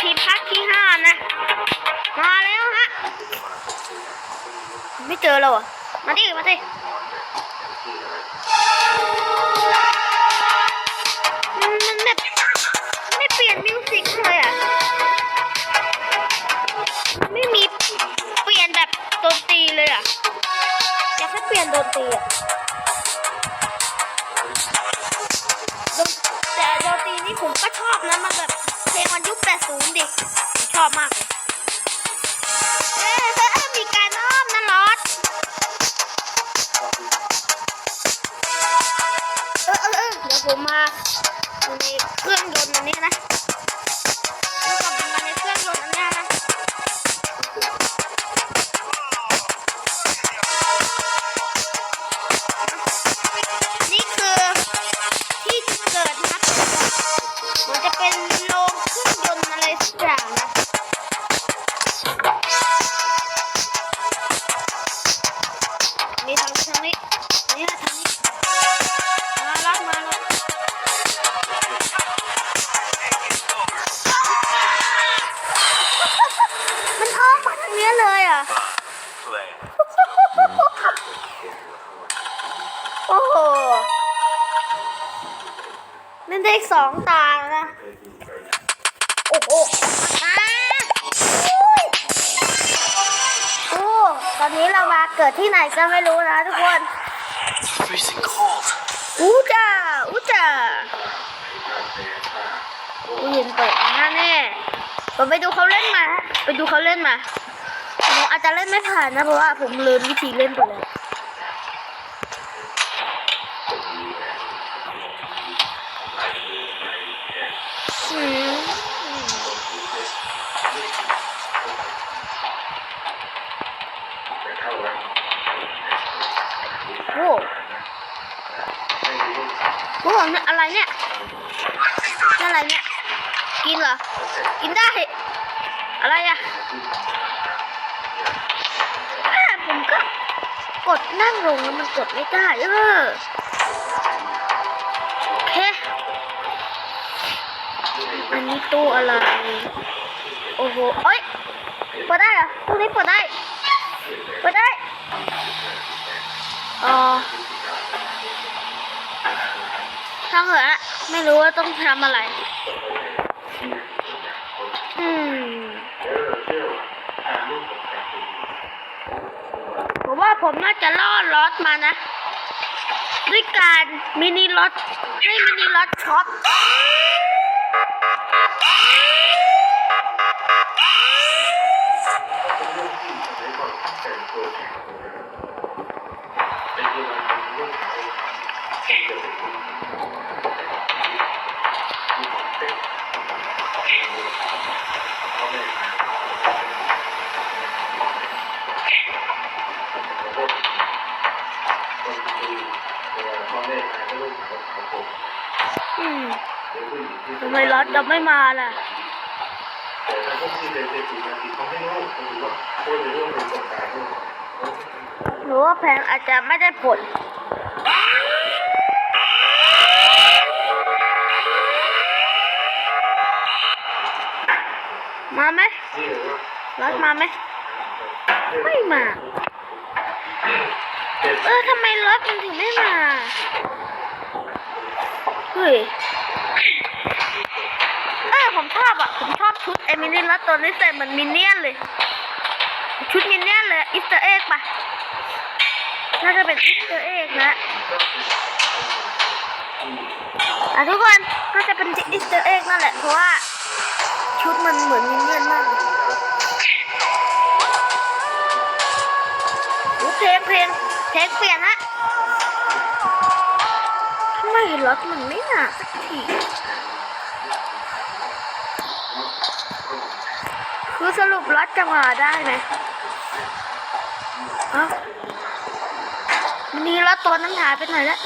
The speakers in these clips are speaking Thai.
ทีพักที่ห้านะ มาแล้วฮะ ไม่เจอเราอะ มาดิ มาดิมันมันแบบไม่เปลี่ยนมิวสิกเลยอะ ไม่มีเปลี่ยนแบบดนตรีเลยอะ อยากให้เปลี่ยนดนตรีอะ ชอบมากเลยเอ๊ะเออมีการอ้อมนะลอดเออเออเดี๋ยวผมมาในเครื่องยนต์อันนี้นะ นี้ทางนี้นี่ทางนี้มาลักมาลักมันอ้อมมาทางนี้เลยอะ โอ้โหเล่นได้อีกสองตา เรามาเกิดที่ไหนก็ไม่รู้นะทุกคน Freezing cold. อู้จ้าอู้จ้าอู้ยินเปิดหน้าแน่ผมไปดูเขาเล่นมา ไปดูเขาเล่นมาผมอาจจะเล่นไม่ผ่านนะเพราะว่าผมลืมวิธีเล่นไปเลยอืมโอ้โหเนี่ยอะไรเนี่ยนี่อะไรเนี่ย กินเหรอ กินได้ อะไรอะอ่าผมก็กดนั่งลงแล้วมันกดไม่ได้ เออโอเค อันนี้ตู้อะไร โอ้โหเอ้ยเปิดได้เหรอตู้นี้เปิดได้เปิดได้อ๋อช่างเหอะไม่รู้ว่าต้องทำอะไร อืม ผมว่าผมน่าจะล่อรถมานะ ด้วยการมินิรถให้มินิรถช็อต มรถจะไม่มาล่ะหรือว่าแพงอาจจะไม่ได้ผลมาไหมรถมาไหมไม่มา เออทำไมรถมันถึงไม่มา เฮ้ยเออ ผมชอบอะ ผมชอบชุดไอมินิรถตัวนี้ใส่เหมือนมินเนี่ยนเลย ชุดมินเนี่ยนเลยอิสเตอร์เอ็กปะน่าจะเป็นอิสเตอร์เอ็กนะอะทุกคนน่าจะเป็นอิสเตอร์เอ็กนั่นแหละเพราะว่าชุดมันเหมือนมินเนี่ยนมากเลยเพลงเพลงเพลงเปลี่ยนฮะทำไมรถมันไม่มาสักที คือสรุปรถจะมาได้ไหมเอ้ามันนี้รถตัวนั้นหายไปไหนแล้ว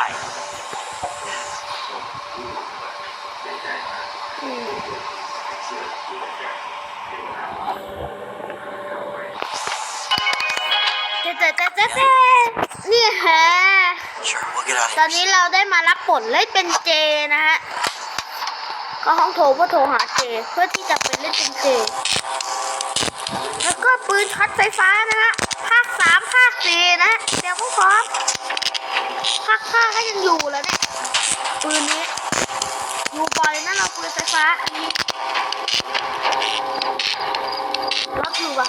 อเจ๊เจ๊เจ๊เจ๊เจ๊นี่ฮะตอนนี้เราได้มารับผลเลยเป็นเจนะฮะ ก็ห้องโถเพื่อโทรหาเจ เพื่อที่จะเป็นเล่นเป็นเจ แล้วก็ปืนช็อตไฟฟ้านะฮะ ภาคสามภาคสี่นะ เดี๋ยวพร้อม มภาคห้าก็ยังอยู่แล้วเนี่ยปืนนี้อยู่บ่อยนะเราปืนไฟฟ้าอันนี้รถอยู่ปะ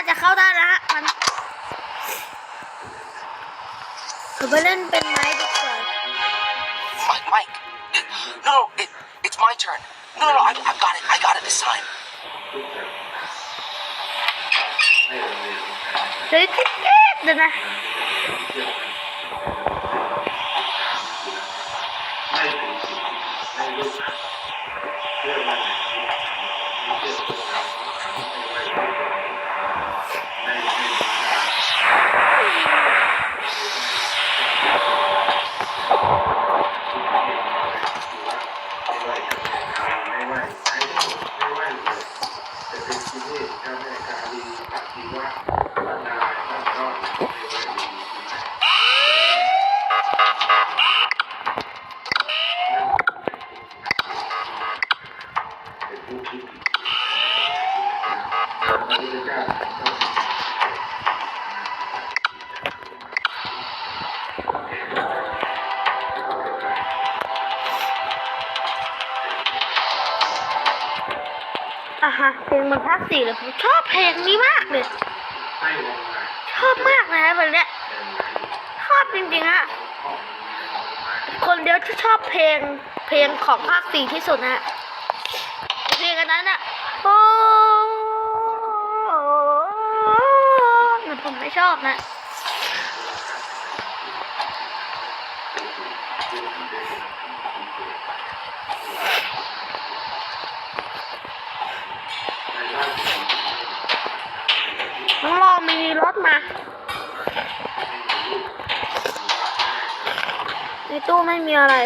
าจะเข้าได้นะฮะมันถือไปเล่นเป็นไม้ดีกว่า Mike, Mike. No, no, it, it's my turn. No, no, I, I got it. I got it this time. เฮ้ยจิ๊ดจิ๊ดเดี๋ยวนะ Absolutely. อะฮะเพลงมันภาคสี่เลยผมชอบเพลงนี้มากเลยชอบมากนะแบบเนี้ยชอบจริงๆอะคนเดียวที่ชอบเพลงเพลงของภาคสี่ที่สุดนะเพลงอันนั้นอะโอ้แต่ผมไม่ชอบนะ รอมีรถมา ในตู้ไม่มีอะไร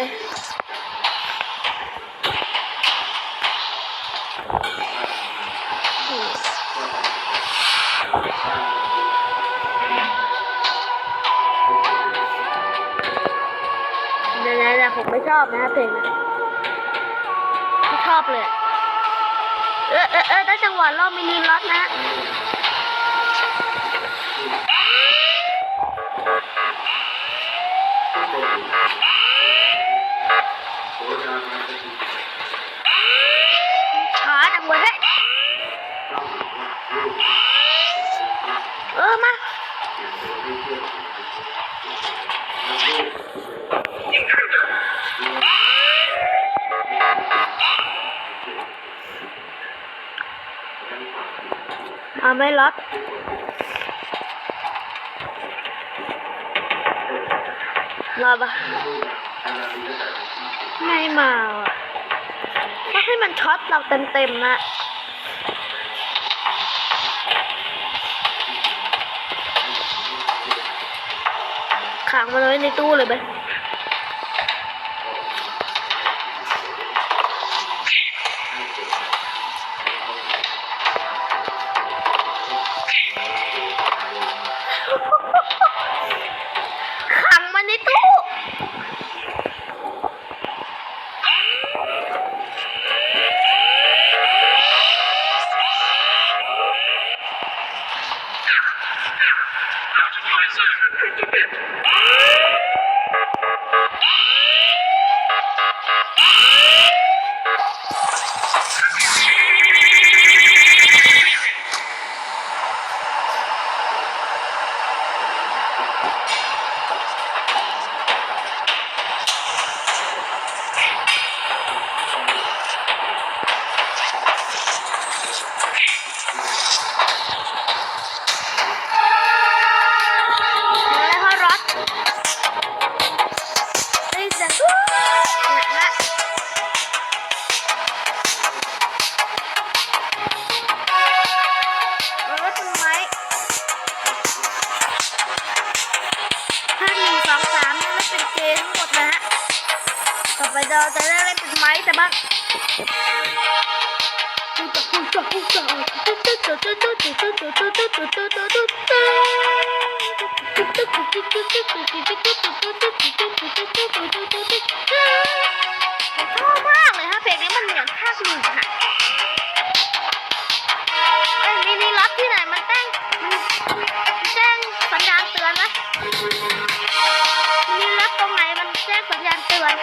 เดี๋ยวๆๆผมไม่ชอบนะเพลงนะไม่ชอบเลย เออเออเออได้จังหวะรอบมินิรถนะ ช้ มาปะไม่มาต้อให้มันช็อตเราเต็มๆนะขังมาเลยในตู้เลยไหม Thank you. ชอบมากเลยฮะเพลงนี้มันเหมือนภาคหนึ่งค่ะไอ้มินิล็อกที่ไหนมันแจ้งมันแจ้งสัญญาณเตือนไหมมินิล็อกตรงไหนมันแจ้งสัญญาณเตือน